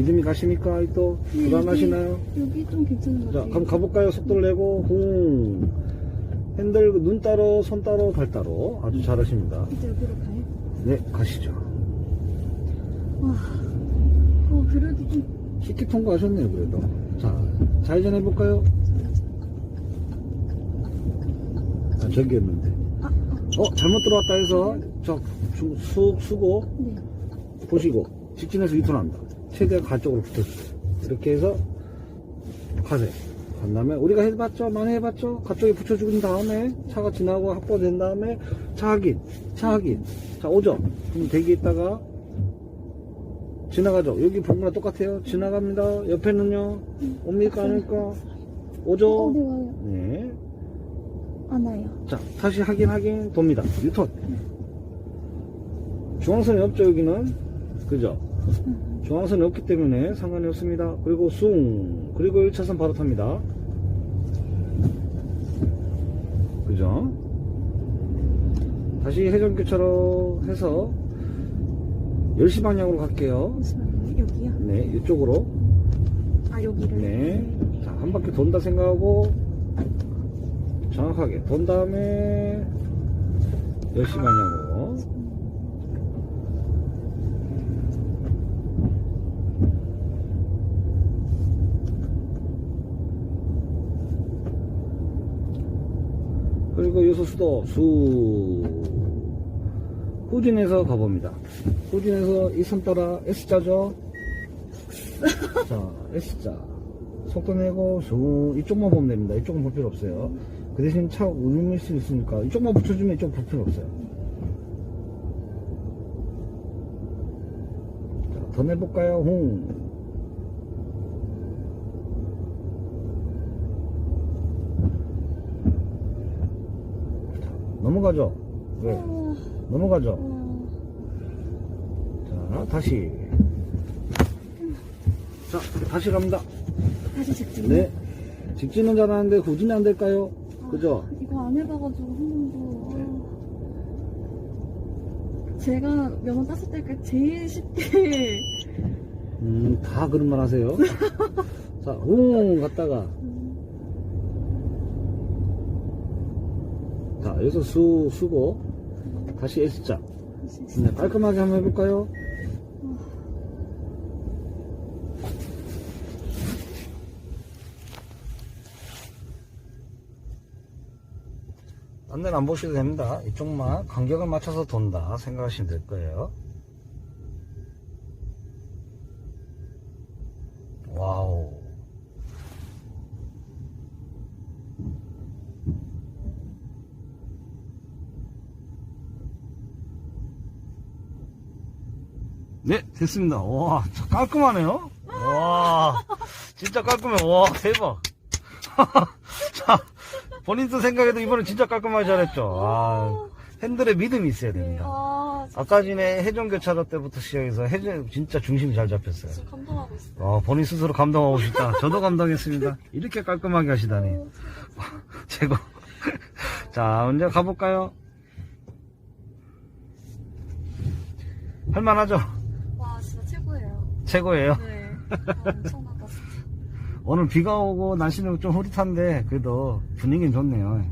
믿음이 가십니까? 또 네, 불안하시나요? 여기, 여기 좀 괜찮은 것 자, 같아요. 그럼 가볼까요? 속도를 내고, 홍. 핸들, 눈 따로, 손 따로, 발 따로. 아주 잘하십니다. 이제 여기로 가요? 네, 가시죠. 와, 어, 그래도 좀 쉽게 통과하셨네요, 그래도. 자, 좌회전 해볼까요? 아, 저기였는데. 아, 어, 잘못 들어왔다 해서, 저, 수, 수, 수고, 네. 보시고, 직진해서 유턴한다. 최대한 가쪽으로 붙여주세요. 이렇게 해서, 가세요. 간 다음에, 우리가 해봤죠? 많이 해봤죠? 가쪽에 붙여주은 다음에, 차가 지나고 확보된 다음에, 차 확인, 차 확인. 자, 오죠? 그럼 대기했다가, 지나가죠? 여기 본 거랑 똑같아요. 지나갑니다. 옆에는요? 옵니까? 어, 오죠? 네. 네. 안 와요. 자, 다시 확인, 확인, 돕니다. 유턴. 중앙선이 없죠, 여기는. 그죠? 음, 중앙선이 없기 때문에 상관이 없습니다. 그리고 숭. 그리고 1차선 바로 탑니다. 그죠? 다시 회전교차로 해서 10시 방향으로 갈게요. 여기요? 네, 이쪽으로. 아, 여기를? 네. 자, 한 바퀴 돈다 생각하고 정확하게 돈 다음에 10시 방향으로. 그리고 여기서 수도 수 후진해서 가봅니다. 후진해서 이 선 따라 S자죠. 자, S자. 속도 내고 수 이쪽만 보면 됩니다. 이쪽은 볼 필요 없어요. 그 대신 차 울릴 수 있으니까 이쪽만 붙여주면 이쪽 볼 필요 없어요. 자, 더 내볼까요? 홍. 넘어가죠? 왜? 어, 넘어가죠? 어, 자, 다시. 자, 다시 갑니다. 다시 직진. 네. 직진은 잘하는데 후진이 안 될까요? 아, 그죠? 이거 안 해봐가지고 한 번도. 아. 제가 면허 땄을 때까 제일 쉽게. 음, 다 그런 말 하세요. 자, 웅 갔다가. 자, 여기서 수, 수고. 다시 S자. 네, 깔끔하게 한번 해볼까요? 딴 데는 안 보셔도 됩니다. 이쪽만 간격을 맞춰서 돈다 생각하시면 될 거예요. 와우. 네, 됐습니다. 와, 저 깔끔하네요. 와, 진짜 깔끔해. 와, 대박. 자, 본인도 생각해도 이번엔 진짜 깔끔하게 잘했죠. 아, 핸들에 믿음이 있어야 됩니다. 아, 아까 전에 해전교차로 때부터 시작해서 해전 진짜 중심이 잘 잡혔어요. 진짜 감동하고 있어요. 어, 본인 스스로 감동하고 싶다. 저도 감동했습니다. 이렇게 깔끔하게 하시다니. 최고. 자, 언제 가볼까요? 할만하죠? 최고예요. 네. 아, 엄청나다, 진짜. 오늘 비가 오고 날씨는 좀 흐릿한데, 그래도 분위기는 좋네요.